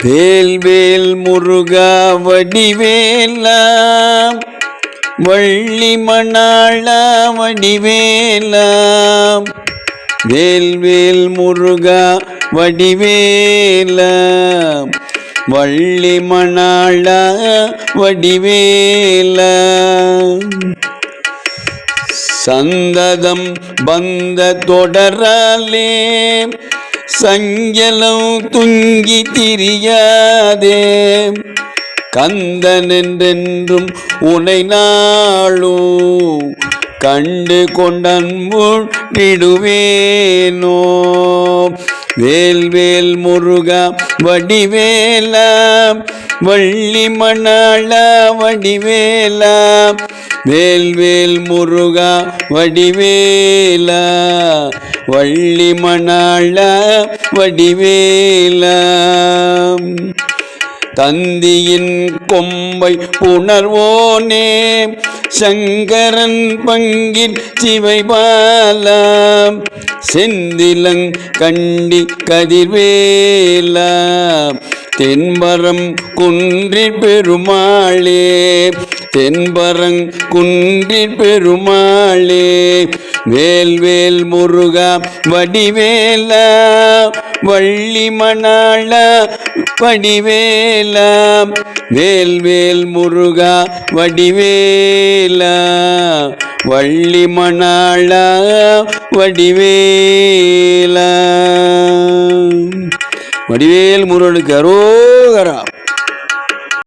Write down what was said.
வேல் வேல் முருகா வடிவேலா வள்ளி மணாளா வடிவேலா வேல் வேல் முருகா வடிவேலா வள்ளி மணாளா வடிவேலா சந்ததம் பந்த தொடராலே சஞ்சலம் துங்கி திரியாதே. கந்தன் என்றென்றும் உனை நாளோ கண்டு கொண்டன்புள் விடுவேனோ. வேல்வேல் முருகா வடிவேலா வள்ளி மணாளா வடிவேலா வேல்வேல் முருகா வடிவேலா. வள்ளி மணாளா வடிவேல. தந்தியின் கொம்பை புணர்வோனே சங்கரன் பங்கில் சிவைபாலா. செந்திலங் கண்டி கதிர்வேலா. தென்பரம் குன்றில் பெருமாளே தென்பரங் குன்றில் பெருமாளே வேல்வேல் முருகா வடிவேலா வள்ளி மணாள வடிவேலா வேல்வேல் முருகா வடிவேலா வள்ளி மணாள வடிவேலா. வடிவேல் முருகனுக்கு அரோகரா.